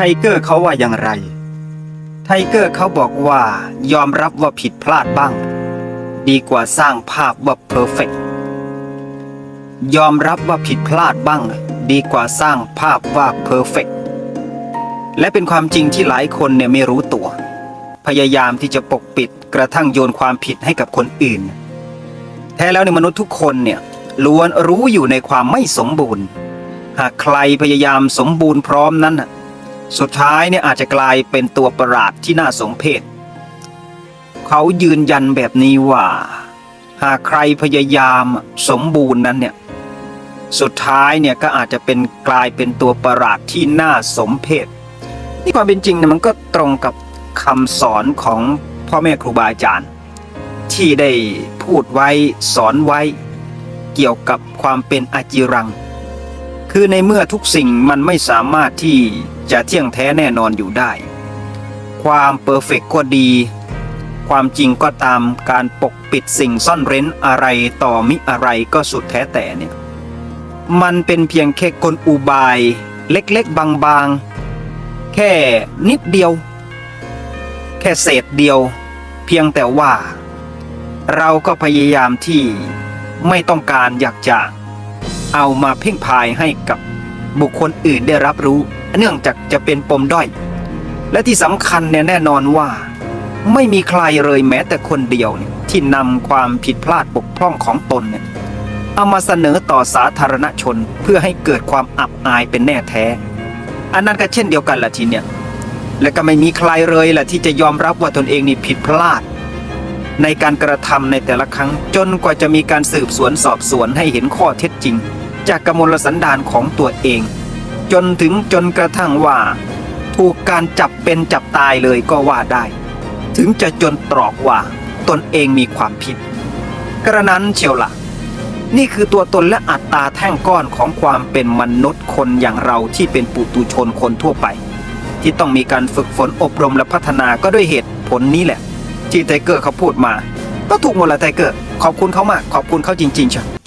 ทเกอร์เขาว่าอย่างไร ไทเกอร์เขาบอกว่ายอมรับว่าผิดพลาดบ้าง ดีกว่าสร้างภาพว่าเพอร์เฟกยอมรับว่าผิดพลาดบ้าง ดีกว่าสร้างภาพว่าเพอร์เฟกและเป็นความจริงที่หลายคนเนี่ยไม่รู้ตัว พยายามที่จะปกปิดกระทั่งโยนความผิดให้กับคนอื่น แท้แล้วในมนุษย์ทุกคนเนี่ยล้วนรู้อยู่ในความไม่สมบูรณ์ หากใครพยายามสมบูรณ์พร้อมนั้นน่ะ สุดท้ายเนี่ยอาจจะกลายเป็นตัวประหลาดที่น่าสมเพชเขายืนยันแบบนี้ว่า หากใครพยายามสมบูรณ์นั้นเนี่ยสุดท้ายเนี่ยก็อาจจะเป็นกลายเป็นตัวประหลาดที่น่าสมเพชนี่ความเป็นจริงเนี่ยมันก็ตรงกับคำสอนของพ่อแม่ครูบาอาจารย์ ที่ได้พูดไว้สอนไว้ เกี่ยวกับความเป็นอาจิรัง คือในเมื่อทุกสิ่งมันไม่สามารถที่จะเที่ยงแท้แน่นอนอยู่ได้ ความเปอร์เฟกก็ดี ความจริงก็ตามการปกปิดสิ่งซ่อนเร้นอะไรต่อมิอะไรก็สุดแท้แต่เนี่ยมันเป็นเพียงแค่กลอุบายเล็กๆบางๆ แค่นิดเดียว แค่เศษเดียว เพียงแต่ว่า เราก็พยายามที่ไม่ต้องการอยากจะ เอามาเพ่งพายให้กับบุคคลอื่นได้รับรู้ เนื่องจากจะเป็นปมด้อย และที่สำคัญเนี่ยแน่นอนว่า ไม่มีใครเลยแม้แต่คนเดียวเนี่ยที่นำความผิดพลาดบกพร่องของตนเนี่ยเอามาเสนอต่อสาธารณชนเพื่อให้เกิดความอับอายเป็นแน่แท้ อันนั้นก็เช่นเดียวกันละทีเนี่ยและก็ไม่มีใครเลยล่ะที่จะยอมรับว่าตนเองนี่ผิดพลาด ในการกระทำในแต่ละครั้งจนกว่าจะมีการสืบสวนสอบสวนให้เห็นข้อเท็จจริง จากกมลสันดานของตัวเอง จนถึงจนกระทั่งว่า ถูกการจับเป็นจับตายเลยก็ว่าได้ ถึงจะจนตรอกว่าตนเองมีความผิด กระนั้นเชียวละ่ะ นี่คือตัวตนและอัตตาแท่งก้อนของความเป็นมนุษย์คนอย่างเราที่เป็นปุตุชนคนทั่วไป ที่ต้องมีการฝึกฝนอบรมและพัฒนาก็ด้วยเหตุผลนี้แหละ ที่ไทเกอร์เขาพูดมา ก็ถูกหมดแหละไทเกอร์ขอบคุณเขามากขอบคุณเขาจริงๆเชียว